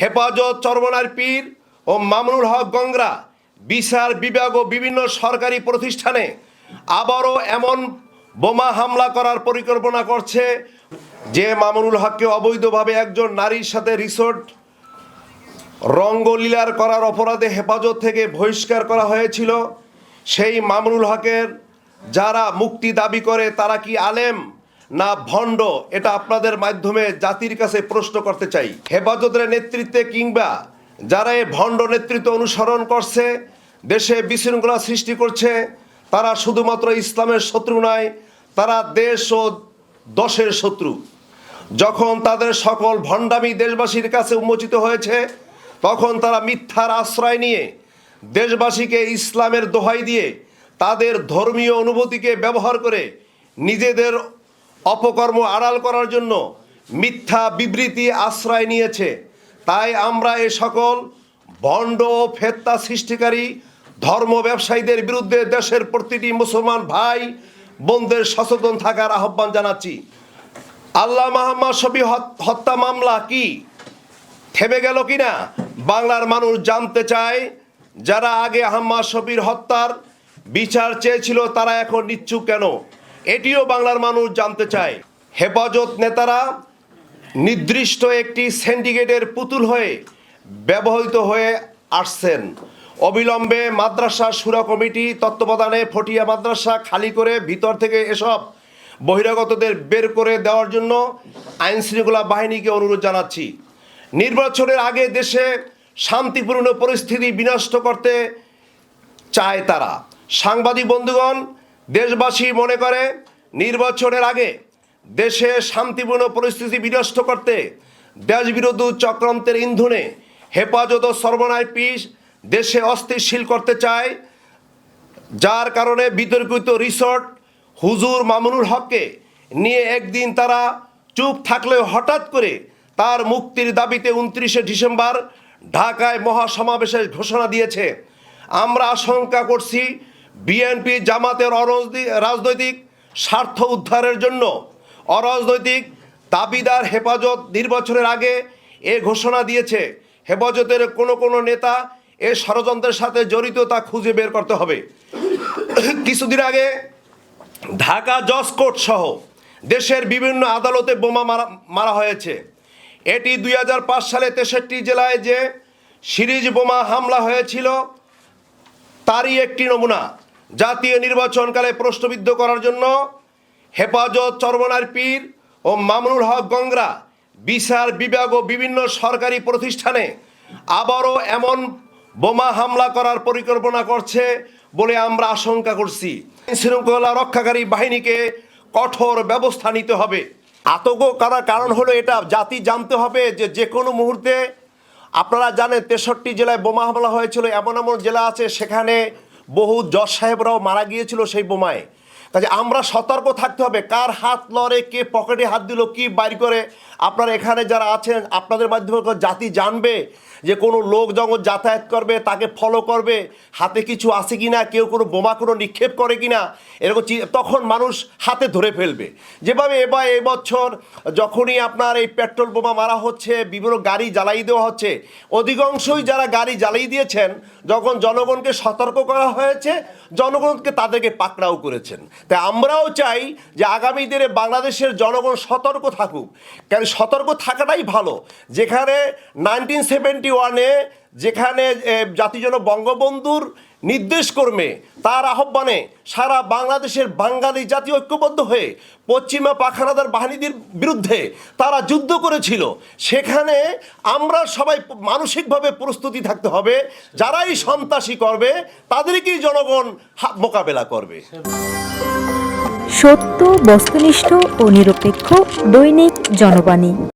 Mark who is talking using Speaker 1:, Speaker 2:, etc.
Speaker 1: হেফাজত চরমনার পীর ও মামুনুল হক গঙ্গরা, বিচার বিভাগ ও বিভিন্ন সরকারি প্রতিষ্ঠানে আবারও এমন বোমা হামলা করার পরিকল্পনা করছে যে মামুনুল হককে অবৈধভাবে একজন নারীর সাথে রিসোর্ট রঙ্গলীলার করার অপরাধে হেফাজত থেকে বহিষ্কার করা হয়েছিল। সেই মামুনুল হকের যারা মুক্তি দাবি করে তারা কি আলেম? না ভণ্ড, এটা আপনাদের মাধ্যমে জাতির কাছে প্রশ্ন করতে চাই। হেফাজতের নেতৃত্বে কিংবা যারা এই ভণ্ড নেতৃত্ব অনুসরণ করছে, দেশে বিশৃঙ্খলা সৃষ্টি করছে, তারা শুধুমাত্র ইসলামের শত্রু নয়, তারা দেশ ও দশের শত্রু। যখন তাদের সকল ভণ্ডামি দেশবাসীর কাছে উন্মোচিত হয়েছে, তখন তারা মিথ্যার আশ্রয় নিয়ে দেশবাসীকে ইসলামের দোহাই দিয়ে তাদের ধর্মীয় অনুভূতিকে ব্যবহার করে নিজেদের অপকর্ম আড়াল করার জন্য মিথ্যা বিবৃতি আশ্রয় নিয়েছে। তাই আমরা এ সকল ভণ্ড ফেত্তা সৃষ্টিকারী ধর্ম ব্যবসায়ীদের বিরুদ্ধে দেশের প্রতিটি মুসলমান ভাই বোনদের সচেতন থাকার আহ্বান জানাচ্ছি। আল্লাহ মাহমদ শবি হত্যা মামলা কি? থেমে গেল কিনা? বাংলার মানুষ জানতে চায়, যারা আগে আহম্মদ শফির হত্যার বিচার চেয়েছিল, তারা এখন নিচ্ছুক কেন? এটিও বাংলার মানুষ জানতে চায়। হেফাজত নেতারা নির্দিষ্ট একটি সিন্ডিকেটের পুতুল হয়ে ব্যবহৃত হয়ে আসছেন। অবিলম্বে মাদ্রাসা সুরা কমিটি তত্ত্বাবধানে ফটিয়া মাদ্রাসা খালি করে ভিতর থেকে এসব বহিরাগতদের বের করে দেওয়ার জন্য আইন শৃঙ্খলা বাহিনীকে অনুরোধ জানাচ্ছি। নির্বাচনের আগে দেশে শান্তিপূর্ণ পরিস্থিতি বিনষ্ট করতে চায় তারা। সাংবাদিক বন্ধুগণ দেশবাসী মনে করে, নির্বাচনের আগে দেশে শান্তিপূর্ণ পরিস্থিতি বিনষ্ট করতে দেশবিরোধী চক্রান্তের ইন্ধনে হেফাজত ও সর্বনায় পিস দেশে অস্থিরশীল করতে চায়, যার কারণে বিতর্কিত রিসোর্ট হুজুর মামুনুল হককে নিয়ে একদিন তারা চুপ থাকলেও হঠাৎ করে তার মুক্তির দাবিতে উনত্রিশে ডিসেম্বর ঢাকায় মহাসমাবেশের ঘোষণা দিয়েছে। আমরা আশঙ্কা করছি বিএনপি জামাতের রাজনৈতিক স্বার্থ উদ্ধারের জন্য অরাজনৈতিক দাবিদার হেফাজত নির্বাচনের আগে এ ঘোষণা দিয়েছে। হেফাজতের কোনো কোনো নেতা এ ষড়যন্ত্রের সাথে জড়িত তা খুঁজে বের করতে হবে। কিছুদিন আগে ঢাকা জজ কোর্ট সহ দেশের বিভিন্ন আদালতে বোমা মারা মারা হয়েছে। এটি দুই হাজার পাঁচ সালে তেষট্টি জেলায় যে সিরিজ বোমা হামলা হয়েছিল, তারই একটি নমুনা। জাতীয় নির্বাচনকালে প্রশ্নবিদ্ধ করার জন্য হেফাজত চরমনার পীর ও মামুনুল হক গঙ্গরা, বিচার বিভাগ ও বিভিন্ন সরকারি প্রতিষ্ঠানে আবারও এমন বোমা হামলা করার পরিকল্পনা করছে বলে আমরা আশঙ্কা করছি। শৃঙ্খলা রক্ষাকারী বাহিনীকে কঠোর ব্যবস্থা নিতে হবে। আতঙ্ক করার কারণ হলো এটা, জাতি জানতে হবে যে যে কোনো মুহূর্তে আপনারা জানেন তেষট্টি জেলায় বোমা হামলা হয়েছিল, এমন এমন জেলা আছে সেখানে বহু জজ সাহেবরাও মারা গিয়েছিল সেই বোমায়। কাজে আমরা সতর্ক থাকতে হবে। কার হাত লড়ে, কে পকেটে হাত দিল, কি বাইর করে, আপনারা এখানে যারা আছেন, আপনাদের মাধ্যমে জাতি জানবে যে কোনো লোক যখন যাতায়াত করবে, তাকে ফলো করবে, হাতে কিছু আছে কিনা, কেউ কোনো বোমা, কোনো নিক্ষেপ করে কি না এরকম তখন মানুষ হাতে ধরে ফেলবে। যেভাবে এবার এবছর যখনই আপনার এই পেট্রোল বোমা মারা হচ্ছে, বিভিন্ন গাড়ি জ্বালাই দেওয়া হচ্ছে, অধিকাংশই যারা গাড়ি জ্বালিয়ে দিয়েছেন, যখন জনগণকে সতর্ক করা হয়েছে, জনগণকে তাদেরকে পাকড়াও করেছেন। তাই আমরাও চাই যে আগামী দিনে বাংলাদেশের জনগণ সতর্ক থাকুক। কেন সতর্ক থাকাটাই ভালো। যেখানে নাইনটিন সেভেন্টি ওয়ানে যেখানে জাতিজন বঙ্গবন্ধুর নির্দেশ কর্মে তার আহ্বানে সারা বাংলাদেশের বাঙালি জাতি ঐক্যবদ্ধ হয়ে পশ্চিমা পাখানাদার বাহিনীদের বিরুদ্ধে তারা যুদ্ধ করেছিল। সেখানে আমরা সবাই মানসিকভাবে প্রস্তুতি থাকতে হবে। যারাই সন্ত্রাসী করবে, তাদেরকেই জনগণ মোকাবেলা করবে।
Speaker 2: সত্য, বস্তুনিষ্ঠ ও নিরপেক্ষ দৈনিক জনবাণী।